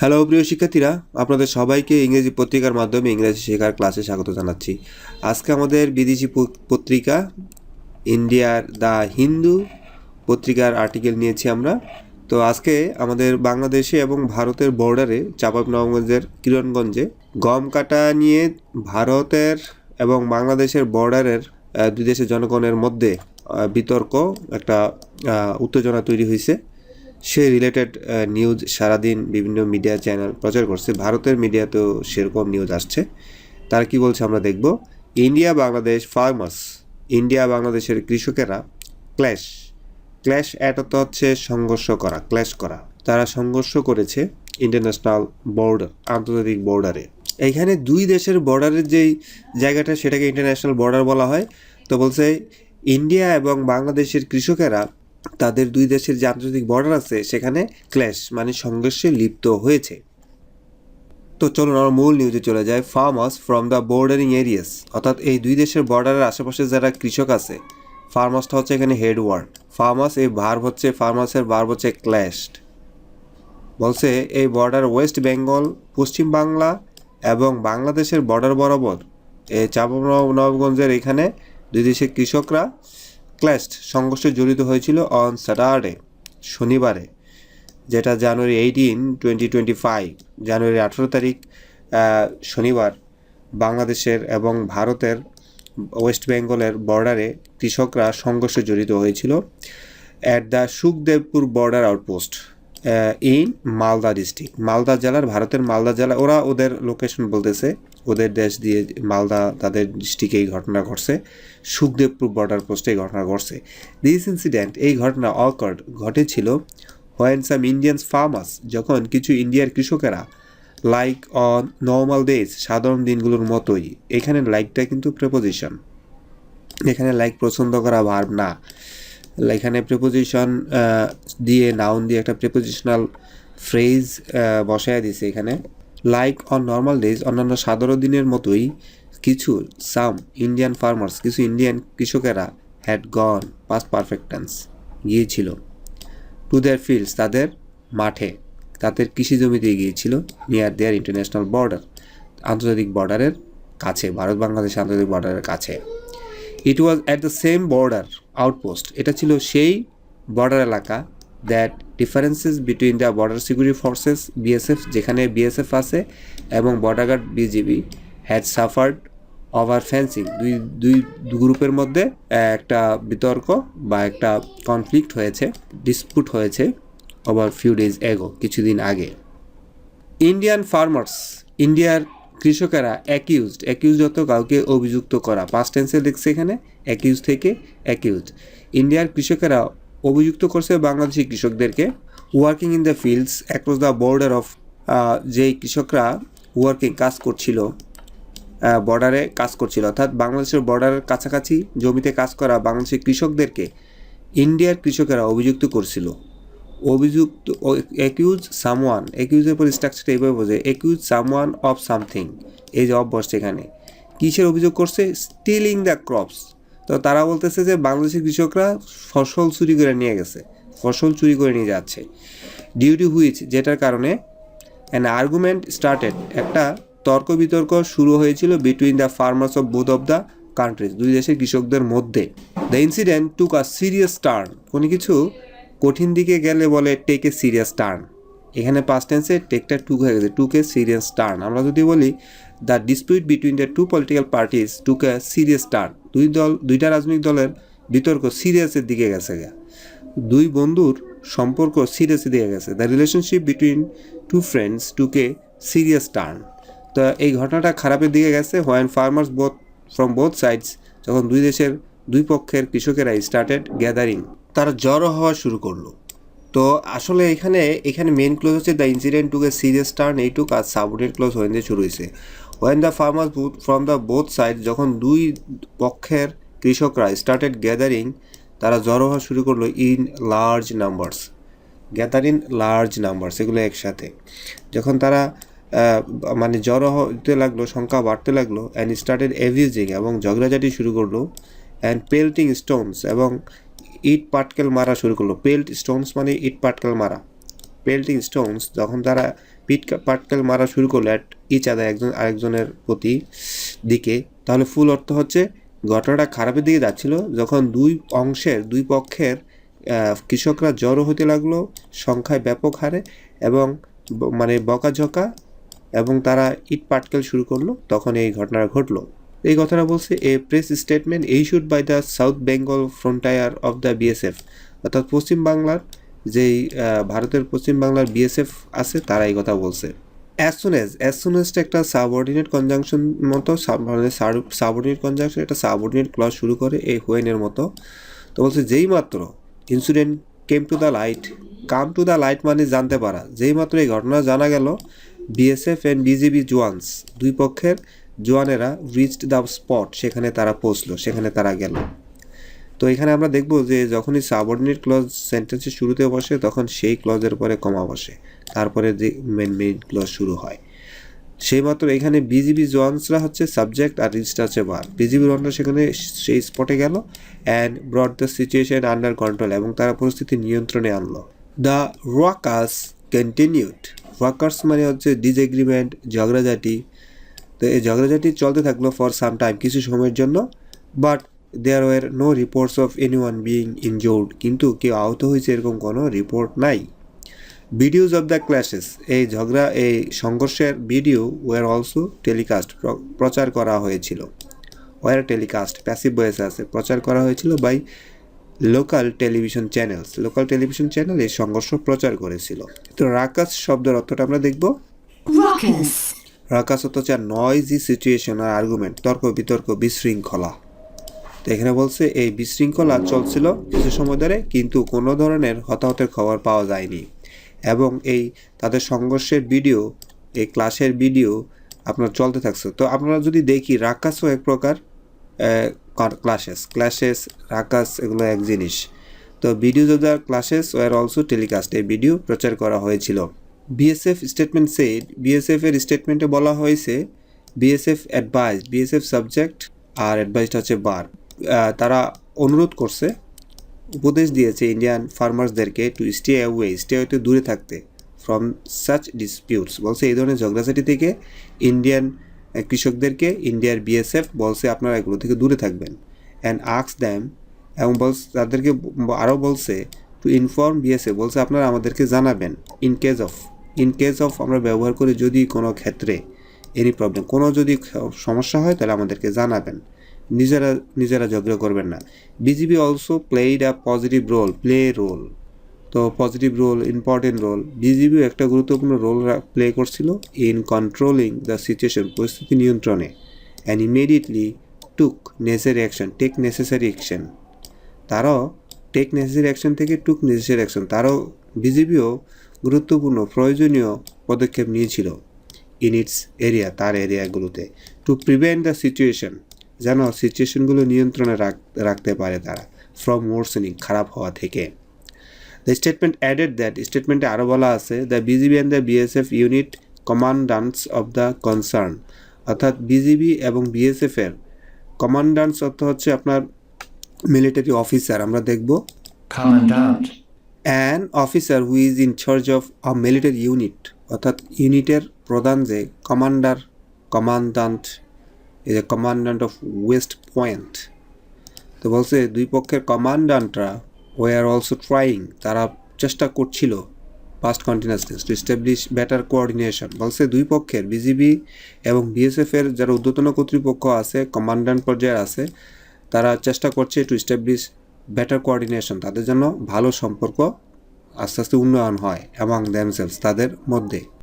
Hello প্রিয় শিক্ষার্থীরা। আপনাদের সবাইকে ইংরেজি পত্রিকার মাধ্যমে ইংরেজি শেখার ক্লাসে স্বাগত জানাচ্ছি। আজকে আমাদের বিদেশি পত্রিকা, ইন্ডিয়ার দ্য হিন্দু পত্রিকার আর্টিকেল নিয়েছি আমরা। তো আজকে আমাদের বাংলাদেশে এবং ভারতের বর্ডারে চাঁপাইনবাবগঞ্জের কিরণগঞ্জে, গম কাটা নিয়ে ভারতের এবং বাংলাদেশের বর্ডারের দুই দেশের জনগণের মধ্যে বিতর্ক, একটা উত্তেজনা তৈরি হয়েছে সে রিলেটেড নিউজ সারাদিন বিভিন্ন মিডিয়া চ্যানেল প্রচার করছে। ভারতের মিডিয়াতেও সেরকম নিউজ আসছে। তারা কি বলছে আমরা দেখব। ইন্ডিয়া বাংলাদেশ ফার্মার্স ইন্ডিয়া বাংলাদেশের কৃষকেরা ক্ল্যাশ ক্ল্যাশ অ্যাট অর্থ হচ্ছে সংঘর্ষ করা ক্ল্যাশ করা। তারা সংঘর্ষ করেছে ইন্টারন্যাশনাল বর্ডার আন্তর্জাতিক বর্ডারে এইখানে দুই দেশের বর্ডারের যেই জায়গাটা, সেটাকে ইন্টারন্যাশনাল বর্ডার বলা হয়। তো বলছে ইন্ডিয়া এবং বাংলাদেশের কৃষকেরা তাদের দুই দেশের যে আন্তর্জাতিক বর্ডার আছে, সেখানে ক্ল্যাশ মানে সংঘর্ষে লিপ্ত হয়েছে। তো চলুন আমরা মূল নিউজে চলে যায় farmers from the bordering areas অর্থাৎ এই দুই দেশের বর্ডারের আশেপাশে যারা কৃষক আছে ফার্মার্সটা হচ্ছে এখানে হেড ওয়ার্ড ফার্মার্স এই ভার্ব হচ্ছে ফার্মার্সের ভার্ব হচ্ছে ক্ল্যাশড বলছে, এই বর্ডার ওয়েস্ট বেঙ্গল পশ্চিম বাংলা এবং বাংলাদেশের বর্ডার বরাবর, এই চাঁপাইনবাবগঞ্জের এখানে দুই দেশের কৃষকরা ক্ল্যাশড সংঘর্ষে জড়িত হয়েছিল অন স্যাটারডে, শনিবারে, যেটা January eighteen twenty twenty five জানুয়ারি আঠেরো তারিখ শনিবার বাংলাদেশের এবং ভারতের ওয়েস্ট বেঙ্গলের বর্ডারে কৃষকরা সংঘর্ষে জড়িত হয়েছিল। At the Sukhdevpur border outpost in Malda district Malda জেলার, ভারতের মালদা জেলা, ওরা ওদের লোকেশন বলতেছে, ওদের দেশ দিয়ে মালদা তাদের ডিস্ট্রিক্টে এই ঘটনা ঘটছে, সুখদেবপুর বর্ডার পোস্টে এই ঘটনা ঘটছে। দিস ইনসিডেন্ট এই ঘটনা অকার্ড ঘটেছিল হোয়েন সাম ইন্ডিয়ান্স ফার্মার্স যখন কিছু ইন্ডিয়ার কৃষকেরা লাইক অন নর্মাল ডেজ সাধারণ দিনগুলোর মতোই, এখানে লাইকটা কিন্তু প্রেপোজিশন এখানে লাইক পছন্দ করা ভার্ব না। এখানে প্রেপোজিশন দিয়ে নাউন দিয়ে একটা প্রেপোজিশনাল ফ্রেজ বসায় দিছে এখানে। লাইক অন নর্মাল ডেজ অন্যান্য সাধারণ দিনের মতোই কিছু সাম ইন্ডিয়ান ফার্মার্স কিছু ইন্ডিয়ান কৃষকেরা had gone past perfect tense গিয়েছিল। টু দেয়ার ফিল্ডস তাদের মাঠে, তাদের কৃষি জমিতে গিয়েছিল নিয়ার দেয়ার ইন্টারন্যাশনাল বর্ডার আন্তর্জাতিক বর্ডারের কাছে ভারত বাংলাদেশ আন্তর্জাতিক বর্ডারের কাছে। It was at the same border outpost এটা ছিল সেই বর্ডার এলাকা that differences between the border security forces BSF যেখানে বিএসএফ আছে, এবং border guard BGB had suffered over fencing দুই দুই গ্রুপের মধ্যে একটা বিতর্ক বা একটা কনফ্লিক্ট হয়েছে ডিসপুট হয়েছে ওভার ফিউ ডেজ এগো কিছুদিন আগে। ইন্ডিয়ান ফার্মার্স ইন্ডিয়ার কৃষকেরা অ্যাকিউজড অ্যাকিউজ যত কাউকে অভিযুক্ত করা। পাস্ট টেন্সে লিখছে এখানে অ্যাকিউজ থেকে অ্যাকিউজড ইন্ডিয়ার কৃষকেরা অভিযুক্ত করছে বাংলাদেশি কৃষকদেরকে। Working in the fields across the border of যেই কৃষকরা ওয়ার্কিং কাজ করছিল বর্ডারে কাজ করছিল। অর্থাৎ বাংলাদেশের বর্ডারের কাছাকাছি জমিতে কাজ করা বাংলাদেশের কৃষকদেরকে ইন্ডিয়ার কৃষকেরা অভিযুক্ত করছিল। অভিযুক্ত অ্যাকিউজ সামওয়ান অ্যাকিউজের পর স্ট্রাকচারটা এইভাবে বোঝে অ্যাকিউজ সামওয়ান অফ সামথিং এই যে অফ বসছে এখানে। কিসের অভিযোগ করছে? স্টিলিং দ্য ক্রপস তো তারা বলতেছে যে বাংলাদেশের কৃষকরা ফসল চুরি করে নিয়ে গেছে, ফসল চুরি করে নিয়ে যাচ্ছে। ডিউটি হুইচ যেটার কারণে অ্যান আর্গুমেন্ট স্টার্টেড একটা তর্ক বিতর্ক শুরু হয়েছিল between the farmers of both of the countries দুই দেশের কৃষকদের মধ্যে। The incident took a serious turn কোনো কিছু কঠিন দিকে গেলে বলে টেক এ সিরিয়াস টার্ন এখানে পাস্ট টেন্সে টেকটা টুক হয়ে গেছে টুক সিরিয়াস টার্ন আমরা যদি বলি the dispute between the two political parties took serious turn দুই দল, দুইটা রাজনৈতিক দলের বিতর্ক সিরিয়াসের দিকে গেছে দুই বন্ধুর সম্পর্ক সিরিয়াসের দিকে গেছে। The relationship between two friends took a serious turn তো এই ঘটনাটা খারাপের দিকে গেছে। When farmers both from both sides যখন দুই দেশের, দুই পক্ষের কৃষকেরা স্টার্টেড গ্যাদারিং তারা জড়ো হওয়া শুরু করল। তো আসলে এখানে এখানে মেন ক্লোজ হচ্ছে the incident took a serious turn এইটুক আর সাবঅর্ডিনেট ক্লোজ দিয়ে শুরু হয়েছে। When the farmers from the both side যখন দুই পক্ষের কৃষকরা স্টার্টেড গ্যাদারিং তারা জড়ো হওয়া শুরু করল in large numbers gather large number সেগুলো একসাথে। যখন তারা মানে জড়ো হতে লাগল, সংখ্যা বাড়তে লাগল অ্যান্ড স্টার্টেড এভিউজিং এবং ঝগড়াঝাটি শুরু করল অ্যান্ড পেল্টিং স্টোনস এবং ইট পাটকেল মারা শুরু করল। পেল্ট স্টোনস মানে ইট পাটকেল মারা। পেল্টিং স্টোনস যখন তারা পিট পাটকেল মারা শুরু করল অ্যাট ইচ আদার একজন আরেকজনের প্রতি দিকে, তাহলে ফুল অর্থ হচ্ছে ঘটনাটা খারাপের দিকে যাচ্ছিল, যখন দুই অংশের, দুই পক্ষের কৃষকরা জড়ো হতে লাগল, সংখ্যায় ব্যাপক হারে এবং মানে বকাঝকা এবং তারা ইট পাটকেল শুরু করল, তখন এই ঘটনাটা ঘটলো। এই কথাটা বলছে a press statement issued by the south Bengal frontier of the BSF অর্থাৎ পশ্চিম বাংলার যেই ভারতের পশ্চিম বাংলার বিএসএফ আছে, তারা এই কথা বলছে। As soon as as soon একটা সাবঅর্ডিনেট কনজাংশন মতো মানে সাবঅর্ডিনেট কনজাংশন একটা সাবঅর্ডিনেট ক্লজ শুরু করে এই হোয়েনের মতো। তো বলছে, যেই মাত্র incident came to the light come to the light মানে জানতে পারা। যেই মাত্র এই ঘটনা জানা গেল বিএসএফ অ্যান্ড বিজিবি জোয়ানস দুই পক্ষের জোয়ানেরা রিচড দ্য স্পট সেখানে তারা পৌঁছলো, সেখানে তারা গেল। তো এখানে আমরা দেখব যে যখনই সাবঅর্ডিনেট ক্লজ সেন্টেন্সের শুরুতে বসে, তখন সেই ক্লজের পরে কমা বসে। তারপরে যে মেন মেইন ক্লজ শুরু হয়। সেই মাত্র এখানে বিজিবি জোয়ানসরা হচ্ছে সাবজেক্ট আর রিচটা হচ্ছে বার বিজিবি জওয়ানরা সেখানে সেই স্পটে গেল and brought the situation under control এবং তারা পরিস্থিতি নিয়ন্ত্রণে আনলো। দ্য ওয়াকাস কন্টিনিউড ওয়াকার্স মানে হচ্ছে ডিসএগ্রিমেন্ট ঝগড়াঝাটি তো এই ঝগড়াঝাটি চলতে থাকল ফর সাম টাইম কিছু সময়ের জন্য but there were no reports of anyone being injured কিন্তু কেউ আহত হয়েছে এরকম কোনো রিপোর্ট নাই। ভিডিওজ অফ দ্য ক্ল্যাশেস এই ঝগড়া, এই সংঘর্ষের ভিডিও ওয়ার অলসো টেলিকাস্ট প্রচার করা হয়েছিল। ওয়ার টেলিকাস্ট প্যাসিভ বয়েসে আছে, প্রচার করা হয়েছিল by local television channels local television channel এই সংঘর্ষ প্রচার করেছিল। তো রাকাস শব্দের অর্থটা আমরা দেখব। হচ্ছে নয়জি সিচুয়েশন আর আর্গুমেন্ট, তর্ক বিতর্ক বিশৃঙ্খলা। তো এখানে বলছে, এই বিশৃঙ্খলা চলছিল কিছু সময় ধরে, কিন্তু কোনো ধরনের হতাহতের খবর পাওয়া যায়নি। এবং এই তাদের সংঘর্ষের ভিডিও, এই ক্লাসের ভিডিও আপনার চলতে থাকছে। তো আপনারা যদি দেখি, রাকাসও এক প্রকার ক্লাসেস ক্লাসেস, রাকাস এগুলো এক জিনিস। তো videos of the classes were also telecast এই ভিডিও প্রচার করা হয়েছিল। বিএসএফ স্টেটমেন্ট সেড বিএসএফ এর স্টেটমেন্টে বলা হয়েছে বিএসএফ অ্যাডভাইস বিএসএফ সাবজেক্ট আর অ্যাডভাইসটা হচ্ছে বার তারা অনুরোধ করছে, উপদেশ দিয়েছে ইন্ডিয়ান ফার্মার্সদেরকে টু স্টে অ্যাওয়ে স্টে হইতে দূরে থাকতে ফ্রম সাচ ডিসপিউটস বলছে এই ধরনের ঝগড়াঝাটি থেকে ইন্ডিয়ান কৃষকদেরকে ইন্ডিয়ার বিএসএফ বলছে আপনারা এগুলো থেকে দূরে থাকবেন অ্যান্ড আক্স দ্যাম এবং বলছে, তাদেরকে আরও বলছে টু ইনফর্ম বিএসএফ বলছে আপনারা আমাদেরকে জানাবেন in case of in case of আমরা ব্যবহার করি যদি কোনো ক্ষেত্রে এনি প্রবলেম কোনো যদি সমস্যা হয় তাহলে আমাদেরকে জানাবেন। নিজেরা নিজেরা ঝগড়া করবেন না। BGB also played a positive role play role তো পজিটিভ রোল ইম্পর্টেন্ট রোল বিজিবিও একটা গুরুত্বপূর্ণ রোল প্লে করছিল ইন কন্ট্রোলিং দ্য সিচুয়েশন পরিস্থিতি নিয়ন্ত্রণে। And immediately took necessary action take necessary action তারাও টেক নেসেসারি অ্যাকশন থেকে টুক নেসেসারি অ্যাকশন তারাও বিজেপিও গুরুত্বপূর্ণ প্রয়োজনীয় পদক্ষেপ নিয়েছিল। ইন ইটস এরিয়া তার এরিয়াগুলোতে টু প্রিভেন্ট দ্য সিচুয়েশন যেন সিচুয়েশনগুলো নিয়ন্ত্রণে রাখ, রাখতে পারে তারা ফ্রম ওয়ার্সেনিং খারাপ হওয়া থেকে। দ্য স্টেটমেন্ট অ্যাডেড দ্যাট স্টেটমেন্টে আরও বলা আছে the BGB and the BSF unit commandants of the concern অর্থাৎ বিজিবি এবং বিএসএফের কমান্ডান্টস অর্থ হচ্ছে আপনার মিলিটারি অফিসার আমরা দেখব। Commandant. An officer who is in charge of a military unit অর্থাৎ ইউনিটের প্রধান যে কমান্ডার কমান্ডান্ট যে কমান্ডান্ট অফ ওয়েস্ট পয়েন্ট তো বলছে, দুই পক্ষের কমান্ডান্টরা ওয়ে আর অলসো ট্রাইং তারা চেষ্টা করছিল past continuous to establish better coordination বলছে, দুই পক্ষের বিজিবি এবং বিএসএফের যারা ঊর্ধ্বতন কর্তৃপক্ষ আছে কমান্ডান্ট পর্যায়ে আছে, তারা চেষ্টা করছে টু এস্টাবলিশ বেটার কোঅর্ডিনেশন তাদের জন্য ভালো সম্পর্ক আস্তে আস্তে উন্নয়ন হয় এবং দ্যামসেলস তাদের মধ্যে।